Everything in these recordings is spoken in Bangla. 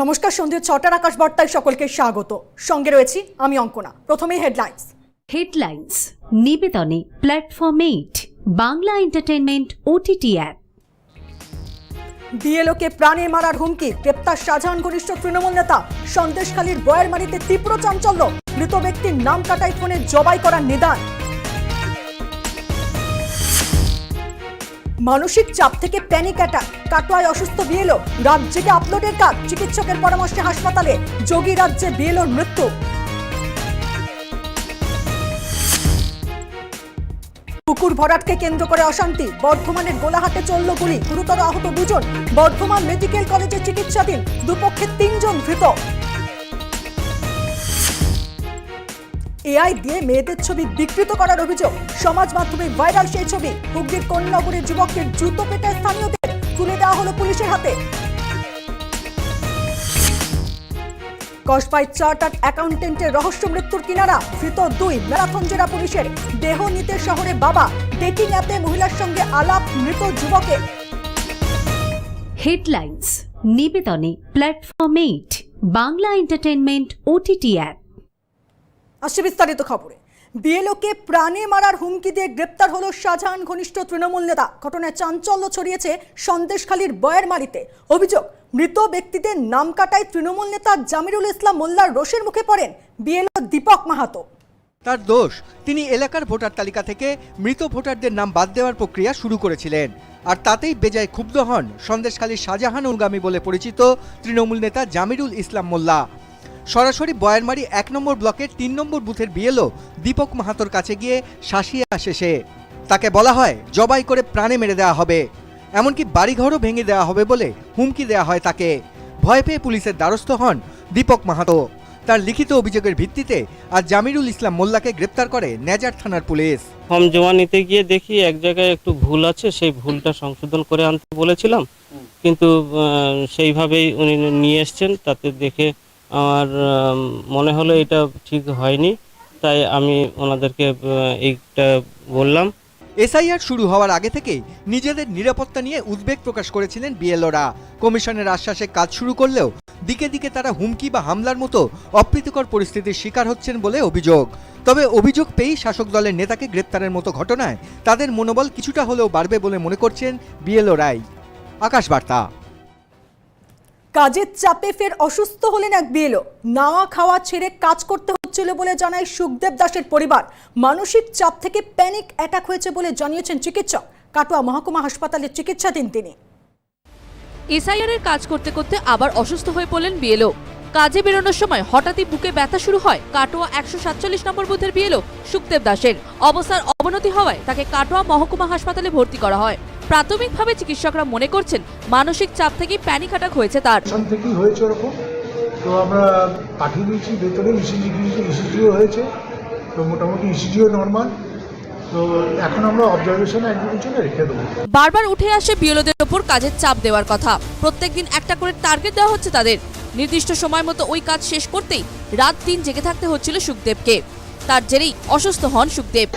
নমস্কার সন্ধ্যে ছটার আকাশ বার্তায় সকলকে স্বাগত। সঙ্গে রয়েছি আমি অঙ্কনা। প্রথমেই headlines headlines নিবেদনে platform eight Bangla entertainment OTT app বিএলওকে প্রাণে মারার হুমকি গ্রেপ্তার শাহজাহান ঘনিষ্ঠ তৃণমূল নেতা। সন্দেশখালীর বয়ের মারিতে তীব্র চাঞ্চল্য মৃত ব্যক্তির নাম কাটাই ফোনে জবাই করার নিদান। মানসিক চাপ থেকে প্যানিক অ্যাটাক কাটোয়ায় অসুস্থ বিএলও। জেগে আপলোডের কাজ। চিকিৎসকের পরামর্শে হাসপাতালে। যোগী রাজ্যে বিএলওর মৃত্যু। কুকুর ভরাটকে কেন্দ্র করে অশান্তি। বর্ধমানের গোলাহাটে চলল গুলি। গুরুতর আহত দুজন। বর্ধমান মেডিকেল কলেজে চিকিৎসাধীন। দুপক্ষে তিনজন ধৃত। এআই দিয়ে মেয়েদের ছবি বিকৃত করার অভিযোগ। সমাজ মাধ্যমে ভাইরাল সেই ছবি। হুগলির কন্যানগরের যুবককে জুতো পেটে স্থানীয়দের তুলে দেওয়া হলো পুলিশের হাতে। কসবাই চার্টার্ড অ্যাকাউন্টেন্টের রহস্য মৃত্যুর কিনারা, ধৃত দুই ম্যারাথন জেলা পুলিশের। দেহ নিতে শহরে বাবা ডেটিং অ্যাপে মহিলার সঙ্গে আলাপ, মৃত যুবকের headlines নিবেদনে platform eight Bangla entertainment OTT app আসছে বিস্তারিত খবরে। বিএলওকে প্রাণে মারার হুমকি দিয়ে গ্রেপ্তার হলো শাহজাহান ঘনিষ্ঠ তৃণমূল নেতা। ঘটনায় চাঞ্চল্য ছড়িয়েছে সন্দেশখালীর বয়ারমারিতে অভিযোগ, মৃত ব্যক্তিদের নাম কাটায় তৃণমূল নেতা জামিরুল ইসলাম মোল্লার রোষের মুখে পড়েন বিএলও দীপক মাহাতো। তার দোষ, তিনি এলাকার ভোটার তালিকা থেকে মৃত ভোটারদের নাম বাদ দেওয়ার প্রক্রিয়া শুরু করেছিলেন। আর তাতেই বেজায় ক্ষুব্ধ হন সন্দেশখালীর শাহজাহান উলগামী বলে পরিচিত তৃণমূল নেতা জামিরুল ইসলাম মোল্লা। সরাসরি বয়ারমারি এক নম্বর ব্লকের তিন নম্বর বুথের বিএলও দীপক মাহাতোর কাছে গিয়ে শাসিয়ে আসে সে। তাকে বলা হয় জবাই করে প্রাণে মেরে দেওয়া হবে। এমনকি বাড়িঘরও ভেঙে দেওয়া হবে বলে হুমকি দেওয়া হয় তাকে। ভয় পেয়ে পুলিশের দ্বারস্থ হন দীপক মাহাতো। তার লিখিত অভিযোগের ভিত্তিতে আজ জামিরুল ইসলাম মোল্লাকে গ্রেপ্তার করে নেজার থানার পুলিশ। ফর্ম জমা নিতে গিয়ে দেখি এক জায়গায় একটু ভুল আছে সেই ভুলটা সংশোধন করে আনতে বলেছিলাম। কিন্তু সেইভাবেই উনি নিয়ে এসছেন তাতে দেখে আমার মনে হলো এটা ঠিক হয়নি, তাই আমি ওনাদেরকে এইটা বললাম। এসআইআর শুরু হওয়ার আগে থেকেই নিজেদের নিরাপত্তা নিয়ে উদ্বেগ প্রকাশ করেছিলেন বিএলওরা। কমিশনের আশ্বাসে কাজ শুরু করলেও দিকে দিকে তারা হুমকি বা হামলার মতো অপ্রীতিকর পরিস্থিতির শিকার হচ্ছেন বলে অভিযোগ। তবে অভিযোগ পেয়েই শাসক দলের নেতাকে গ্রেপ্তারের মতো ঘটনায় তাদের মনোবল কিছুটা হলেও বাড়বে বলে মনে করছেন বিএলও রায় আকাশ বার্তা। কাজের চাপে ফের অসুস্থ হলেন এক বিএলও। নাওয়া খাওয়া ছেড়ে কাজ করতে হচ্ছিল বলে জানায় সুখদেব দাসের পরিবার। মানসিক চাপ থেকে প্যানিক অ্যাটাক হয়েছে বলে জানিয়েছেন চিকিৎসক। কাটোয়া মহকুমা হাসপাতালে চিকিৎসাধীন তিনি। এসআইআর এর কাজ করতে করতে আবার অসুস্থ হয়ে পড়লেন বিএলও। কাজে বেরোনোর সময় হঠাৎই বুকে ব্যথা শুরু হয়। কাটোয়া একশো সাতচল্লিশ নম্বর বুথের বিএলও সুখদেব দাসের। অবস্থার অবনতি হওয়ায় তাকে কাটোয়া মহকুমা হাসপাতালে ভর্তি করা হয়। প্রাথমিকভাবে চিকিৎসকরা মনে করছেন মানসিক চাপ থেকেই প্যানিক অ্যাটাক হয়েছে তার। থেকেই হয়েছে ওরকম। তো আমরা পাঠিয়ে দিয়েছি ভেতরে ইসিজি ইসিজিও হয়েছে। তো মোটামুটি ইসিজিও নর্মাল তো এখন আমরা অবজারভেশনে একদিনের জন্য রেখে দেবো। বারবার উঠে আসে বিএলওদের ওপর কাজের চাপ দেওয়ার কথা। প্রত্যেকদিন একটা করে টার্গেট দেওয়া হচ্ছে তাদের। নির্দিষ্ট সময় মতো ওই কাজ শেষ করতেই রাত দিন জেগে থাকতে হচ্ছিল সুখদেবকে। তার জেরেই অসুস্থ হন সুখদেব।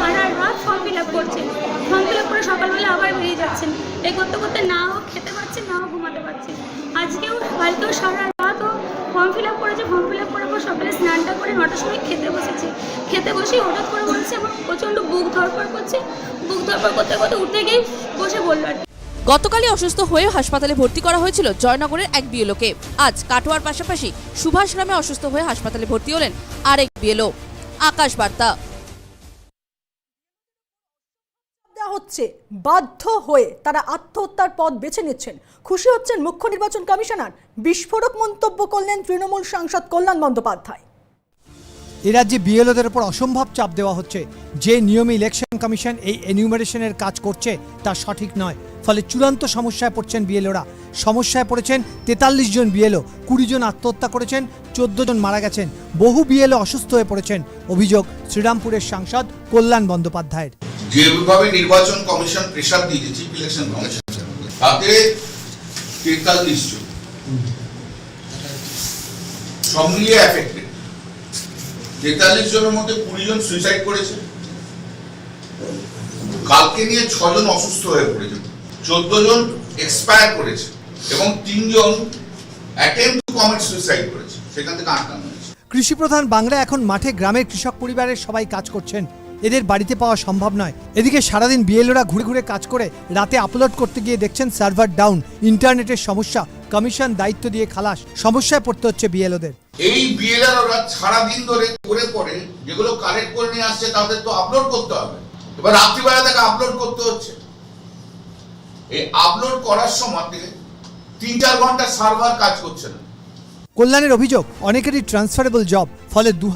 ফর্ম ফিল করে সকালবেলা আবার বেরিয়ে যাচ্ছেন। এই করতে করতে নাও খেতে পারছেন নাও ঘুমাতে পারছেন আজকেও বাড়িতেও সারা রাত ও ফর্ম ফিল আপ করেছে, ফর্ম ফিল আপ করার পর সকালে স্নানটা করে নটার সময় খেতে বসেছে। খেতে বসেই হঠাৎ করে বলছে, আমার প্রচণ্ড বুক ধরপড় করছে। বুক ধরপড় করতে করতে উঠে গিয়ে বসে বলল, গতকালই অসুস্থ হয়েও হাসপাতালে ভর্তি করা হয়েছিল জয়নগরের এক বিএলওকে। আজ কাটোয়ার পাশাপাশি সুভাষ গ্রামে অসুস্থ হয়ে হাসপাতালে ভর্তি হলেন আরেক বিএলও। আকাশ বার্তা। হচ্ছে বাধ্য হয়ে তারা আত্মহত্যার পথ বেছে নিচ্ছেন। খুশি হচ্ছেন মুখ্য নির্বাচন কমিশনার। বিস্ফোরক মন্তব্য করলেন তৃণমূল সাংসদ কল্যাণ বন্দ্যোপাধ্যায়। এ রাজ্যে বিএলওদের উপর অসম্ভব চাপ দেওয়া হচ্ছে। যে নিয়মে ইলেকশন কমিশন এই এনিউমারেশনের কাজ করছে, তা সঠিক নয়। ফলে চূড়ান্ত সমস্যায় পড়ছেন বিএলওরা। সমস্যায় পড়েছেন তেতাল্লিশ জন বিএলও, কুড়ি জন আত্মহত্যা করেছেন, চোদ্দ জন মারা গেছেন। বহু বিএলও অসুস্থ হয়ে পড়েছেন, অভিযোগ শ্রীরামপুরের সাংসদ কল্যাণ বন্দ্যোপাধ্যায়ের। যেভাবে নির্বাচন কমিশন প্রেশার দিয়েছে চিফ ইলেকশন কমিশন তাতে তেতাল্লিশ জন সব মিলিয়ে অ্যাফেক্টেড তেতাল্লিশ জনের মধ্যে কুড়ি জন সুইসাইড করেছে। কালকে নিয়ে ছজন অসুস্থ হয়ে পড়েছে। চোদ্দ জন এক্সপায়ার করেছে এবং তিনজন অ্যাটেম্প টু কমিট সুইসাইড করেছে। সেখান থেকে আটকানো বাংলা এখন মাঠে গ্রামের কৃষক পরিবারের সবাই কাজ করছেন। এদের বাড়িতে পাওয়া সম্ভব নয়। এদিকে সারাদিন বিএলওরা ঘুরে ঘুরে কাজ করে রাতে আপলোড করতে গিয়ে দেখছেন সার্ভার ডাউন, ইন্টারনেটের সমস্যা, কমিশন দায়িত্ব দিয়ে খালাস, সমস্যায় পড়তে হচ্ছে বিএলওদের। এই বিএলআর ওরা সারাদিন ধরে করে পরে যেগুলো কালেক্ট করে নিয়ে আসছে, তাদের তো আপলোড করতে হবে। এবার রাত্রিবেলা তাকে আপলোড করতে হচ্ছে। এই আপলোড করার সময় তিন চার ঘণ্টা সার্ভার কাজ করছে না। কল্যাণের অভিযোগ, অনেকেরই ট্রান্সফারেবল জব ফলে দু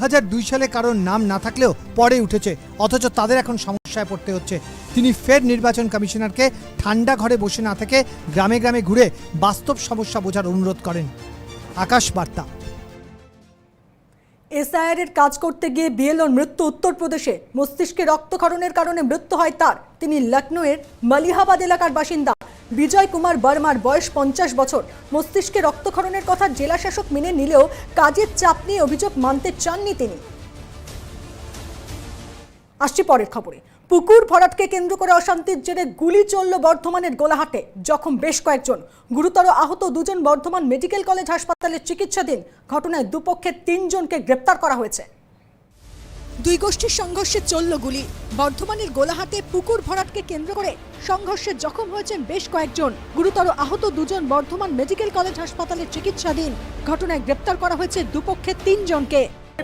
সালে কারোর নাম না থাকলেও পরে উঠেছে, অথচ তাদের এখন সমস্যায় পড়তে হচ্ছে। তিনি ফের নির্বাচন কমিশনারকে ঠান্ডা ঘরে বসে না থেকে গ্রামে গ্রামে ঘুরে বাস্তব সমস্যা বোঝার অনুরোধ করেন। আকাশ বার্তা। এসআইআর এর কাজ করতে গিয়ে বিএলওর মৃত্যু উত্তরপ্রদেশে, মস্তিষ্কে রক্তক্ষরণের কারণে মৃত্যু হয় তার। তিনি লখনৌয়ের মালিহাবাদ এলাকার বাসিন্দা। বিজয় কুমার বর্মার বয়স পঞ্চাশ বছর। মস্তিষ্কে রক্তক্ষরণের কথা জেলা শাসক মেনে নিলেও কাজের চাপ নিয়ে অভিযোগ মানতে চাননি তিনি। আসছি পরের খবরে। পুকুর ভরাটকে কেন্দ্র করে অশান্তির জেরে গুলি চলল বর্ধমানের গোলাহাটে, জখম বেশ কয়েকজন। গুরুতর আহত দুজন বর্ধমান মেডিকেল কলেজ হাসপাতালে চিকিৎসাধীন। ঘটনায় দুপক্ষের তিনজনকে গ্রেপ্তার করা হয়েছে। দুই গোষ্ঠীর সংঘর্ষে চলল গুলি। বর্ধমানের গোলাহাটে পুকুর ভরাটকে কেন্দ্র করে সংঘর্ষে জখম হয়েছেন বেশ কয়েকজন। গুরুতর আহত দুজন বর্ধমান মেডিকেল কলেজ হাসপাতালে চিকিৎসাধীন। ঘটনায় গ্রেপ্তার করা হয়েছে দুপক্ষের তিনজনকে।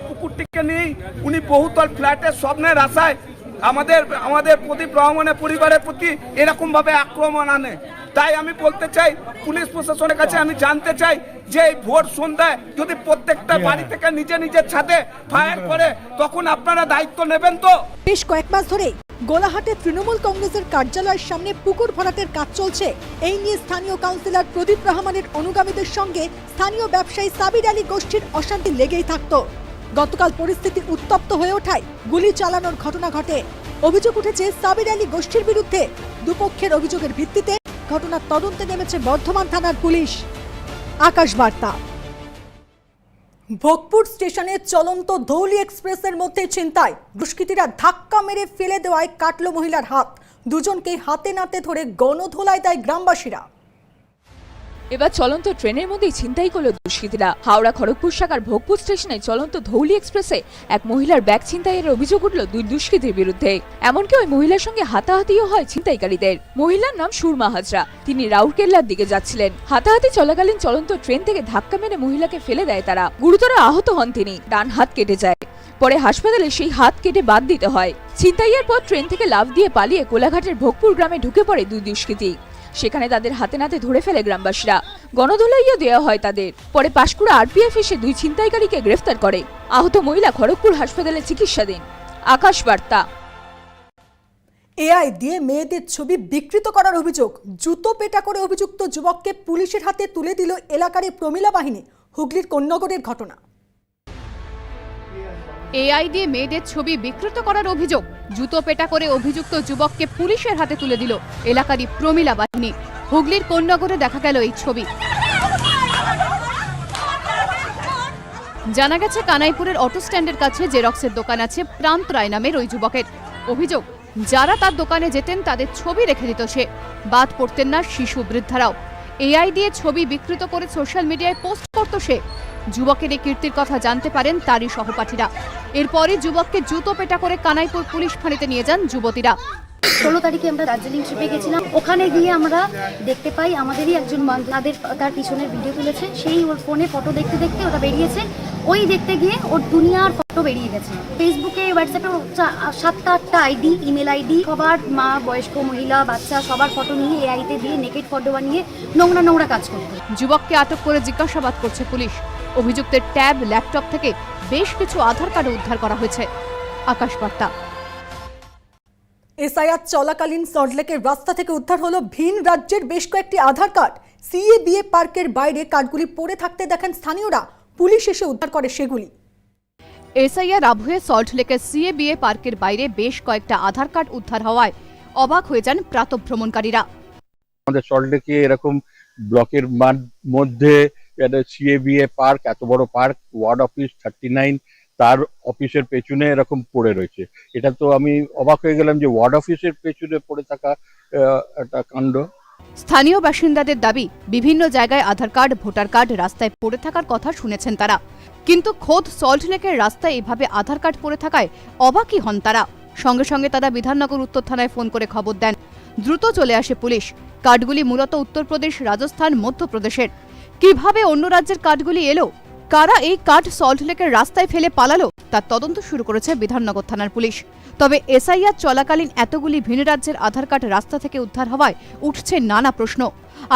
পুকুরটিকে নিয়েই উনি বহুতল ফ্ল্যাটের স্বপ্নের আশায় আমাদের আমাদের প্রতি ভ্রমণের পরিবারের প্রতি এরকম ভাবে আক্রমণ আনে। তাই আমি বলতে চাই পুলিশ প্রশাসনের কাছে আমি জানতে চাই যে এই ভোর সন্ধ্যায় যদি প্রত্যেকটা বাড়ি থেকে নিজে নিজের ছাদে ফায়ার করে তখন আপনারা দায়িত্ব নেবেন তো? বেশ কয়েক মাস ধরেই গোলাহাটে তৃণমূল কংগ্রেসের কার্যালয়ের সামনে পুকুর ভরাটের কাজ চলছে। এই নিয়ে স্থানীয় কাউন্সিলর প্রদীপ রহমানের অনুগামীদের সঙ্গে স্থানীয় ব্যবসায়ী সাবির আলী গোষ্ঠীর অশান্তি লেগেই থাকত। গতকাল পরিস্থিতি উত্তপ্ত হয়ে ওঠায় গুলি চালানোর ঘটনা ঘটে। অভিযোগ উঠেছে সাবির আলী গোষ্ঠীর বিরুদ্ধে দুপক্ষের অভিযোগের ভিত্তিতে ঘটনার তদন্তে নেমেছে বর্ধমান থানার পুলিশ। আকাশ বার্তা ভোগপুর স্টেশনে চলন্ত ধৌলি এক্সপ্রেসের মধ্যে চিন্তায় দুষ্কৃতীরা ধাক্কা মেরে ফেলে দেওয়ায় কাটল মহিলার হাত। দুজনকে হাতে নাতে ধরে গণধোলায় দেয় গ্রামবাসীরা। এবার চলন্ত ট্রেনের মধ্যেই ছিনতাই করল দুষ্কৃতীরা। হাওড়া, খড়গপুর শাখার ভোগপুর স্টেশনে চলন্ত ধৌলি এক্সপ্রেসে এক মহিলার ব্যাগ ছিনতাইয়ের অভিযোগ উঠল দুই দুষ্কৃতীর বিরুদ্ধে। এমনকি ওই মহিলার সঙ্গে হাতাহাতিও হয় ছিনতাইকারীদের। মহিলার নাম সুরমা হাজরা। তিনি রাউরকেল্লার দিকে যাচ্ছিলেন। হাতাহাতি চলাকালীন চলন্ত ট্রেন থেকে ধাক্কা মেরে মহিলাকে ফেলে দেয় তারা। গুরুতর আহত হন তিনি। ডান হাত কেটে যায়। পরে হাসপাতালে সেই হাত কেটে বাদ দিতে হয়। ছিনতাইয়ের পর ট্রেন থেকে লাফ দিয়ে পালিয়ে কোলাঘাটের ভোগপুর গ্রামে ঢুকে পড়ে দুই দুষ্কৃতী। সেখানে তাদের হাতে নাতে ধরে ফেলে গ্রামবাসীরা। গণধোলাইও দেওয়া হয় তাদের। পরে পাশকুড়া আরপিএফ এসে দুই ছিনতাইকারীকে গ্রেফতার করে। আহত মহিলা খড়গপুর হাসপাতালে চিকিৎসা চিকিৎসাধীন। আকাশ বার্তা এআই দিয়ে মেয়েদের ছবি বিকৃত করার অভিযোগ। জুতো পেটা করে অভিযুক্ত যুবককে পুলিশের হাতে তুলে দিল এলাকার প্রমিলা বাহিনী হুগলির কন্যগরের ঘটনা। এআই দিয়ে মেয়েদের ছবি বিকৃত করার অভিযোগ। জুতো পেটা করে অভিযুক্ত যুবককে পুলিশের হাতে তুলে দিল এলাকারই প্রমিলা বাহিনী। হুগলির কোন্নগরে দেখা গেল এই ছবি। জানা গেছে, কানাইপুরের অটো স্ট্যান্ডের কাছে জেরক্সের দোকান আছে প্রান্ত রায় নামের ওই যুবকের। অভিযোগ, যারা তার দোকানে যেতেন তাদের ছবি রেখে দিত সে। বাদ পড়তেন না শিশু বৃদ্ধারাও। এআই দিয়ে ছবি বিকৃত করে সোশ্যাল মিডিয়ায় পোস্ট করত সে। যুবকের এই কীর্তির কথা জানতে পারেন তারই সহপাঠীরা। এরপরই যুবককে জুতো পেটা করে কানাইপুর পুলিশ ফাঁড়িতে নিয়ে যান যুবতীরা। ষোলো তারিখে আমরা দার্জিলিং ট্রিপে গেছিলাম। ওখানে গিয়ে আমরা দেখতে পাই আমাদেরই একজন বান্ধব তাদের তার পিছনের ভিডিও তুলেছে। সেই ওর ফোনে ফটো দেখতে দেখতে ওটা বেরিয়েছে। ওই দেখতে গিয়ে ওর দুনিয়ার ফটো বেরিয়ে গেছে। ফেসবুকে হোয়াটসঅ্যাপে সাতটা আটটা আইডি ইমেল আইডি সবার মা বয়স্ক মহিলা বাচ্চা সবার ফটো নিয়ে এআইতে দিয়ে নেকেট ফটো বানিয়ে নোংরা নোংরা কাজ করতো। যুবককে আটক করে জিজ্ঞাসাবাদ করছে পুলিশ। অভিযুক্তের ট্যাব ল্যাপটপ থেকে বেশ কিছু আধার কার্ড উদ্ধার করা হয়েছে। আকাশ বার্তা এসআইআর চলাকালীন সল্টলেকের রাস্তা থেকে উদ্ধার হলো ভিন রাজ্যের বেশ কয়েকটি আধার কার্ড। সিএবিএ পার্কের বাইরে কার্ডগুলি পড়ে থাকতে দেখেন স্থানীয়রা। পুলিশ এসে উদ্ধার করে সেগুলি। এসআইআর আবহে সল্টলেকের সিএবিএ পার্কের বাইরে বেশ কয়েকটা আধার কার্ড উদ্ধার হওয়ায় অবাক হয়ে যান প্রাতভ্রমণকারীরা। আমাদের সল্টলেকে এরকম ব্লকের মধ্যে সিএবিএ পার্ক এত বড় park ward office thirty nine তার অফিসের পেছনে এরকম পড়ে রয়েছে। এটা তো আমি অবাক হয়ে গেলাম যে ওয়ার্ড অফিসের পেছনে পড়ে থাকা একটা কাণ্ড। স্থানীয় বাসিন্দাদের দাবি, বিভিন্ন জায়গায় আধার কার্ড, ভোটার কার্ড রাস্তায় পড়ে থাকার কথা শুনেছেন তারা। কিন্তু খোদ সল্টলেকের রাস্তায় এভাবে আধার কার্ড পড়ে থাকায় অবাকই হন তারা। সঙ্গে সঙ্গে তারা বিধাননগর উত্তর থানায় ফোন করে খবর দেন। দ্রুত চলে আসে পুলিশ। কার্ডগুলি মূলত উত্তরপ্রদেশ, রাজস্থান, মধ্যপ্রদেশের। কীভাবে অন্য রাজ্যের কার্ডগুলি এলো? কারা এই কার্ড সল্টলেকের রাস্তায় ফেলে পালালো? তার তদন্ত শুরু করেছে বিধাননগর থানার পুলিশ। তবে এসআইআর চলাকালীন এতগুলি ভিন রাজ্যের আধার কার্ড রাস্তা থেকে উদ্ধার হওয়ায় উঠছে নানা প্রশ্ন।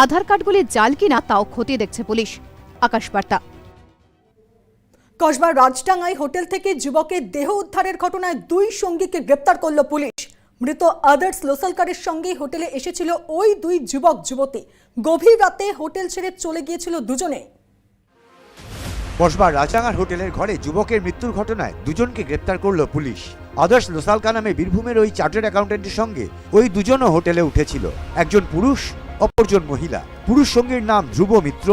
আধার কার্ডগুলি জাল কিনা তাও খতিয়ে দেখছে পুলিশ। আকাশবার্তা। কসবার রাজডাঙ্গায় হোটেল থেকে যুবকের দেহ উদ্ধারের ঘটনায় দুই সঙ্গীকে গ্রেপ্তার করল পুলিশ। মৃত আদার্স লোসালকারের সঙ্গে হোটেলে এসেছিল ওই দুই যুবক, যুবতী। গভীর রাতে হোটেল ছেড়ে চলে গিয়েছিল দুজনে। কসবার রাজাঙ্গার হোটেলের ঘরে যুবকের মৃত্যুর ঘটনায় দুজনকে গ্রেপ্তার করল পুলিশ। আদর্শ লোসালকা নামে বীরভূমের ওই চার্টার্ড অ্যাকাউন্টেন্টের সঙ্গে ওই দুজনও হোটেলে উঠেছিল। একজন পুরুষ, অপরজন মহিলা। পুরুষ সঙ্গীর নাম ধ্রুব মিত্র।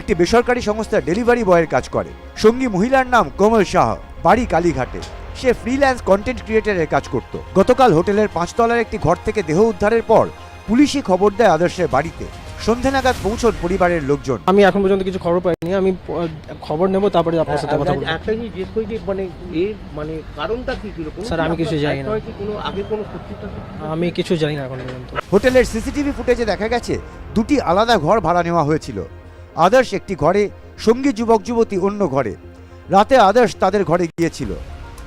একটি বেসরকারি সংস্থা ডেলিভারি বয়ের কাজ করে। সঙ্গী মহিলার নাম কোমল শাহ বাড়ি কালীঘাটে। সে ফ্রিল্যান্স কন্টেন্ট ক্রিয়েটারের কাজ করত। গতকাল হোটেলের পাঁচতলার একটি ঘর থেকে দেহ উদ্ধারের পর পুলিশই খবর দেয় আদর্শের বাড়িতে। সন্ধে নাগাদ পৌঁছন পরিবারের লোকজন। আমি এখন পর্যন্ত কিছু খবর পাইনি। আমি খবর নেব তারপরে আপনার সাথে কথা বলব। একটা জিনিস জিজ্ঞেস করি যে মানে এর মানে কারণটা কি ছিল স্যার, আমি কিছু জানি না। কি কোনো আগে কোনো আমি কিছু জানি না এখন পর্যন্ত। হোটেলের সিসিটিভি ফুটেজে দেখা গেছে দুটি আলাদা ঘর ভাড়া নেওয়া হয়েছিল। আদর্শ একটি ঘরে সঙ্গী যুবক যুবতী অন্য ঘরে। রাতে আদর্শ তাদের ঘরে গিয়েছিল।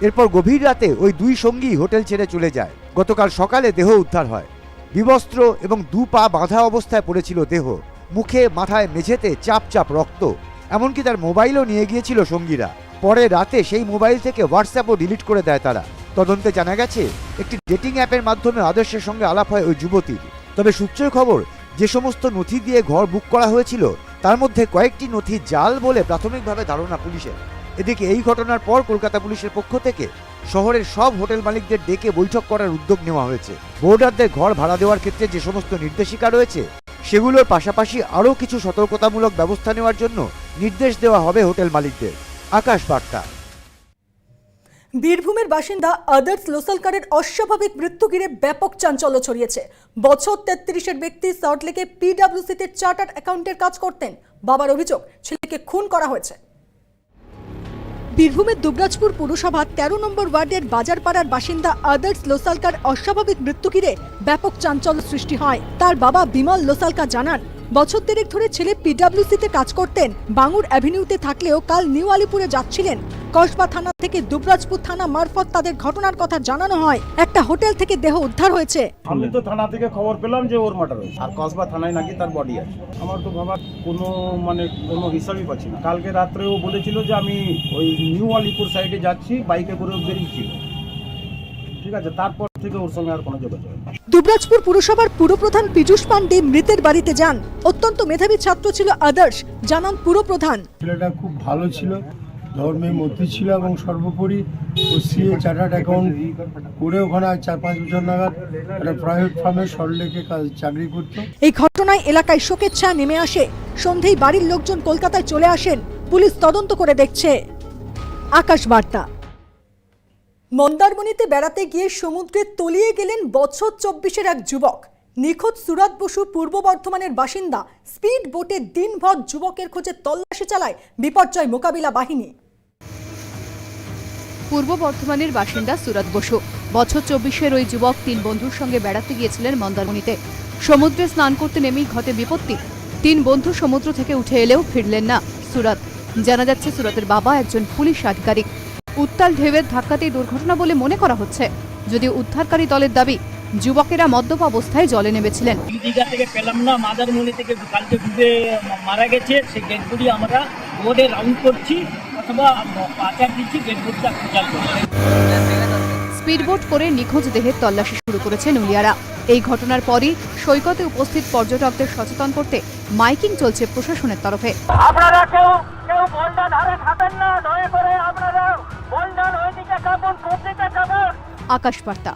এরপর গভীর রাতে ওই দুই সঙ্গী হোটেল ছেড়ে চলে যায়। গতকাল সকালে দেহ উদ্ধার হয়। বিবস্ত্র এবং দু পা বাঁধা অবস্থায় পড়েছিল দেহ। মুখে, মাথায়, মেঝেতে চাপ চাপ রক্ত। এমনকি তার মোবাইলও নিয়ে গিয়েছিল সঙ্গীরা। পরে রাতে সেই মোবাইল থেকে হোয়াটসঅ্যাপও ডিলিট করে দেয় তারা। তদন্তে জানা গেছে, একটি ডেটিং অ্যাপের মাধ্যমে আদর্শের সঙ্গে আলাপ হয় ওই যুবতীর। তবে সূত্রের খবর, যে সমস্ত নথি দিয়ে ঘর বুক করা হয়েছিল, তার মধ্যে কয়েকটি নথি জাল বলে প্রাথমিকভাবে ধারণা পুলিশের। এদিকে এই ঘটনার পর কলকাতা পুলিশের পক্ষ থেকে শহরের সব হোটেল মালিকদের ডেকে বৈঠক করার উদ্যোগ নেওয়া হয়েছে। বোর্ডারদের ঘর ভাড়া দেওয়ার ক্ষেত্রে যে সমস্ত নির্দেশিকা রয়েছে, সেগুলোর পাশাপাশি আরও কিছু সতর্কতামূলক ব্যবস্থা নেওয়ার জন্য নির্দেশ দেওয়া হবে হোটেল মালিকদের। আকাশ বার্তা। বীরভূমের বাসিন্দা আদার্স লোসালকারের অস্বাভাবিক মৃত্যু ঘিরে ব্যাপক চাঞ্চল্য ছড়িয়েছে। বছর তেত্রিশের ব্যক্তি সল্টলেকে পিডাব্লিউসিতে চার্টার্ড অ্যাকাউন্টের কাজ করতেন। বাবার অভিযোগ, ছেলেকে খুন করা হয়েছে। বীরভূমের দুবরাজপুর পুরসভার তেরো নম্বর ওয়ার্ডের বাজারপাড়ার বাসিন্দা আদার্স লোসালকার অস্বাভাবিক মৃত্যু ঘিরে ব্যাপক চাঞ্চল্য সৃষ্টি হয়। তার বাবা বিমল লোসালকা জানান বছর দেড়েক ধরে ছেলে পিডাব্লিউসিতে কাজ করতেন। বাঙুর অ্যাভিনিউতে থাকলেও কাল নিউ আলিপুরে যাচ্ছিলেন। কসবা থানা থেকে দুবরাজপুর থানা মারফত তাদের ঘটনার কথা জানানো হয়। একটা হোটেল থেকে দেহ উদ্ধার হয়েছে। আমি তো থানা থেকে খবর পেলাম যে ওর মার্ডার হয়েছে। আর কসবা থানায় নাকি তার বডি আছে। আমার তো ভাবা কোনো মানে কোনো হিসাবই পাচ্ছি না। কালকে রাত্রে ও বলেছিল যে আমি ওই নিউ আলিপুর সাইডে যাচ্ছি বাইকে করে ও বেরিয়েছিল। ঠিক আছে, তারপর থেকে ওর সঙ্গে আর কোনো যোগাযোগ দুবরাজপুর পুরসভার পুরপ্রধান পীযূষ পান্ডে মৃতের বাড়িতে যান। অত্যন্ত মেধাবী ছাত্র ছিল আদর্শ জানান পুরপ্রধান। ছেলেটা খুব ভালো ছিল ধর্মের মধ্যে ছিল এবং সর্বোপরি ও সিএ চার্টার্ড অ্যাকাউন্ট করে ওখানে চার পাঁচ বছর নাগাদ একটা প্রাইভেট ফার্মে সল্টলেকে কাজ চাকরি করতো। এই ঘটনায় এলাকায় শোকের ছায়া নেমে আসে। সন্ধেই বাড়ির লোকজন কলকাতায় চলে আসেন। পুলিশ তদন্ত করে দেখছে। আকাশ বার্তা। মন্দারমণিতে বেড়াতে গিয়ে সমুদ্রে তলিয়ে গেলেন বছর চব্বিশের এক যুবক। নিখোঁজ সুরাত বসু পূর্ব বর্ধমানের বাসিন্দা। স্পিড বোটে দিনভর যুবকের খোঁজে তল্লাশি চালায় বিপর্যয় মোকাবিলা বাহিনী। পূর্ব বর্ধমানের বাসিন্দা সুরত বসু বছর চব্বিশের ওই যুবক তিন বন্ধুর সঙ্গে বেড়াতে গিয়েছিলেন মন্দারমণিতে। সমুদ্রে স্নান করতে নেমেই ঘটে বিপত্তি। তিন বন্ধু সমুদ্র থেকে উঠে এলেও ফিরলেন না সুরত। জানা যাচ্ছে সুরতের বাবা একজন পুলিশ আধিকারিক। উত্তাল ঢেউয়ের ধাক্কাতেই দুর্ঘটনা বলে মনে করা হচ্ছে। যদিও উদ্ধারকারী দলের দাবি, যুবকেরা মদ্যপ অবস্থায় জলে নেমেছিলেন। দীঘা থেকে পেলাম না, মাদারমণি থেকে কালকে ডুবে মারা গেছে। সেই গেটগুলি আমরা বোর্ডে রাউন্ড করছি, অথবা পাচার দিচ্ছি গেটগুলিটা খোঁজার জন্য স্পিডবোট করে নিখোঁজ দেহের তল্লাশি শুরু করেছে নুলিয়ারা এই ঘটনার পরই সৈকতে উপস্থিত পর্যটকদের সচেতন করতে মাইকিং চলছে প্রশাসনের তরফে। আপনারা কেউ কেউ বন্ডা ধারে খাবেন না দয়া করে আপনারা বন্ডার ওইদিকে খাবেন কোথেকে খাবেন আকাশবার্তা।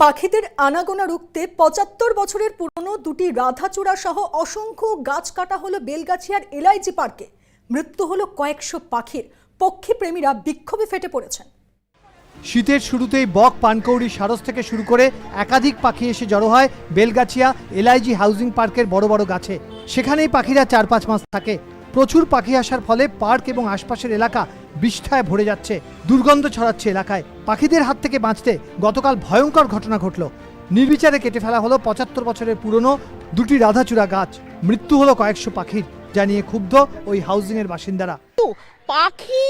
পাখিদের আনাগোনা রুখতে পঁচাত্তর বছরের পুরনো দুটি রাধাচূড়া সহ অসংখ্য গাছ কাটা হলো বেলগাছিয়ার এলআইজি পার্কে। মৃত্যু হলো কয়েকশো পাখির। পক্ষী প্রেমীরা বিক্ষোভে ফেটে পড়েছেন। শীতের শুরুতেই বক পানকৌড়ি সারস থেকে শুরু করে একাধিক পাখি এসে জড়ো হয় বেলগাছিয়া এলআইজি হাউজিং পার্কের বড় বড় গাছে। সেখানেই পাখিরা চার পাঁচ মাস থাকে। প্রচুর পাখি আসার ফলে পার্ক এবং আশপাশের এলাকা বিষ্ঠায় ভরে যাচ্ছে, দুর্গন্ধ ছড়াচ্ছে এলাকায়। পাখিদের হাত থেকে বাঁচতে গতকাল ভয়ঙ্কর ঘটনা ঘটল। নির্বিচারে কেটে ফেলা হলো পঁচাত্তর বছরের পুরনো দুটি রাধাচূড়া গাছ। মৃত্যু হলো কয়েকশো পাখির, যা নিয়ে ক্ষুব্ধ ওই হাউজিংয়ের বাসিন্দারা। পাখি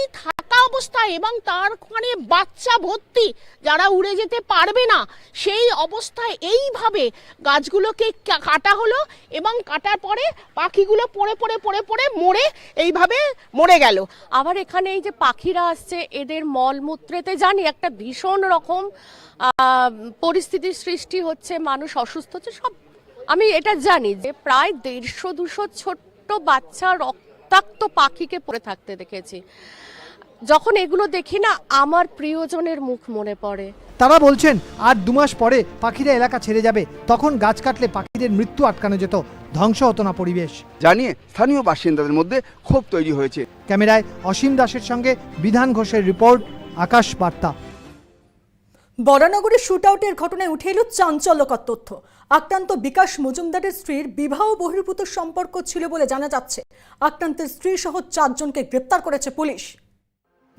থাকা অবস্থায় এবং তার ওখানে বাচ্চা ভর্তি, যারা উড়ে যেতে পারবে না, সেই অবস্থায় এইভাবে গাছগুলোকে কাটা হলো এবং কাটার পরে পাখিগুলো পড়ে পড়ে পড়ে পড়ে মরে, এইভাবে মরে গেল। আবার এখানে এই যে পাখিরা আসছে, এদের মলমূত্রেতে জানি একটা ভীষণ রকম পরিস্থিতির সৃষ্টি হচ্ছে, মানুষ অসুস্থ হচ্ছে, সব আমি এটা জানি যে প্রায় দেড়শো দুশো ছোট্ট বাচ্চা রক্তাক্ত পাখিকে পড়ে থাকতে দেখেছি। যখন এগুলো দেখি না আমার প্রিয়জনের মুখ মনে পড়ে। তারা বলছেন আর দু মাস পরে পাখিরা এলাকা ছেড়ে যাবে। তখন গাছ কাটলে পাখিদের মৃত্যু আটকানো যেত। ধ্বংস হতো না পরিবেশ। জানিয়ে স্থানীয় বাসিন্দাদের মধ্যে ক্ষোভ তৈরি হয়েছে। ক্যামেরায় অসীম দাসের সঙ্গে বিধান ঘোষের রিপোর্ট আকাশ বার্তা। বরানগরে শুট আউটের ঘটনায় উঠে এলো চাঞ্চল্যকর তথ্য। আক্রান্ত বিকাশ মজুমদারের স্ত্রীর বিবাহ বহির্ভূত সম্পর্ক ছিল বলে জানা যাচ্ছে। আক্রান্তের স্ত্রী সহ চারজনকে গ্রেপ্তার করেছে পুলিশ।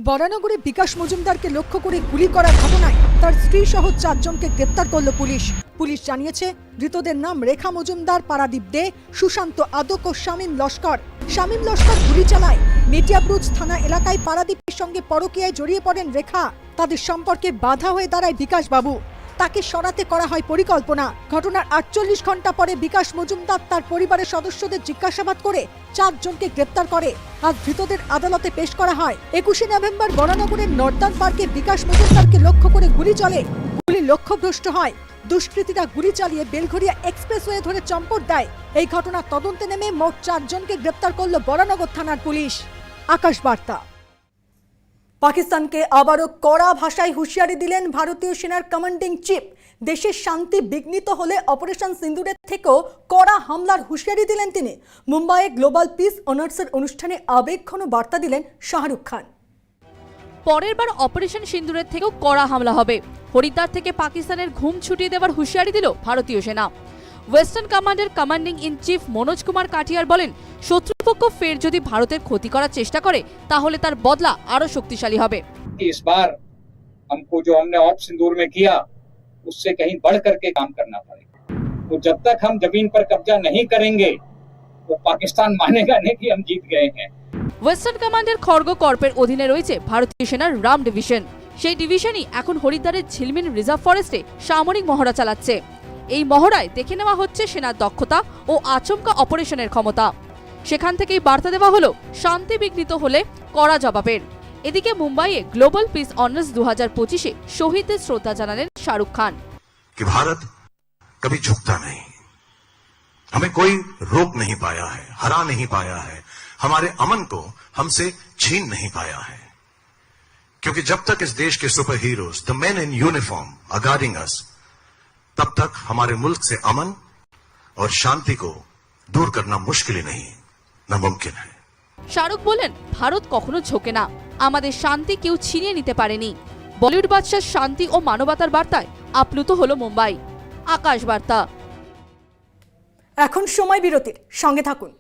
বরানগরে বিকাশ মজুমদারকে লক্ষ্য করে গুলি করার ঘটনায় তার স্ত্রী সহ চারজনকে গ্রেপ্তার করল পুলিশ। পুলিশ জানিয়েছে, ধৃতদের নাম রেখা মজুমদার, পারাদীপ দে, সুশান্ত আদক ও শামীম লস্কর। শামীম লস্কর গুলি চালায়। মেটিয়াব্রুজ থানা এলাকায় পারাদীপের সঙ্গে পরকীয়ায় জড়িয়ে পড়েন রেখা। তাদের সম্পর্কে বাধা হয়ে দাঁড়ায় বিকাশ বাবু তাকে সরাতে করা হয় পরিকল্পনা। ঘটনার আটচল্লিশ ঘণ্টা পরে বিকাশ মজুমদার তার পরিবারের সদস্যদের জিজ্ঞাসাবাদ করে চারজনকে গ্রেপ্তার করে। আজ ধৃতদের আদালতে পেশ করা হয়। একুশে নভেম্বর বরানগরের নর্দান পার্কে বিকাশ মজুমদারকে লক্ষ্য করে গুলি চলে। গুলি লক্ষ্যভ্রষ্ট হয়। দুষ্কৃতীরা গুলি চালিয়ে বেলঘরিয়া এক্সপ্রেসওয়ে ধরে চম্পট দেয়। এই ঘটনার তদন্তে নেমে মোট চারজনকে গ্রেপ্তার করল বরানগর থানার পুলিশ। আকাশ বার্তা। পাকিস্তানকে আবারও কড়া ভাষায় হুঁশিয়ারি দিলেন ভারতীয় সেনার কমান্ডিং চিফ। দেশের শান্তি বিঘ্নিত হলে অপারেশন সিন্দুরের থেকেও কড়া হামলার হুঁশিয়ারি দিলেন তিনি। মুম্বাইয়ে গ্লোবাল পিস অনার্সের অনুষ্ঠানে আবেগঘন বার্তা দিলেন শাহরুখ খান। পরের বার অপারেশন সিন্দুরের থেকেও কড়া হামলা হবে। হরিদ্বার থেকে পাকিস্তানের ঘুম ছুটিয়ে দেওয়ার হুঁশিয়ারি দিল ভারতীয় সেনা। ওয়েস্টার্ন কমান্ডের commanding in chief Manoj Kumar Katiyar বলেন শত্রুপক্ষ ফের যদি ভারতের ক্ষতি করার চেষ্টা করে তাহলে তার বদলা আরও শক্তিশালী হবে कि इस बार हमको जो हमने ऑप सिंदूर में किया उससे कहीं बढ़ करके काम करना पड़ेगा तो जब तक हम जमीन पर कब्जा नहीं करेंगे तो पाकिस्तान मानेगा नहीं कि हम जीत गए हैं ওয়েস্টার্ন কমান্ডের খড়গ কর্পের অধীনে রয়েছে ভারতীয় সেনার রাম ডিভিশন সেই ডিভিশনই এখন হরিদ্বারের ঝিলমিল রিজার্ভ ফরেস্টে সামরিক মহড়া চালাচ্ছে এই মহড়ায় দেখে নেওয়া হচ্ছে সেনার দক্ষতা ও আচমকা অপারেশনের ক্ষমতা সেখান থেকেই বার্তা দেওয়া হলো শান্তি বিঘ্নিত হলে কড়া জবাবের এদিকে মুম্বাইয়ে গ্লোবাল পিস অনার্স দু হাজার পঁচিশে শহীদদের শ্রদ্ধা জানালেন শাহরুখ খান कि भारत कभी झुकता नहीं हमें कोई रोक नहीं पाया है हरा नहीं पाया है हमारे अमन को हमसे छीन नहीं पाया है क्योंकि जब तक इस देश के super heroes the man in uniform are guarding us तब तक हमारे मुल्क से अमन और शांति को दूर करना मुश्किल ही नहीं नामुमकिन है শাহরুখ বলেন ভারত কখনো ঝোঁকে না আমাদের শান্তি কেউ ছিনিয়ে নিতে পারেনি বলিউড বাদশার শান্তি ও মানবতার বার্তায় আপ্লুত হলো মুম্বাই আকাশ বার্তা এখন সময় বিরতির সঙ্গে থাকুন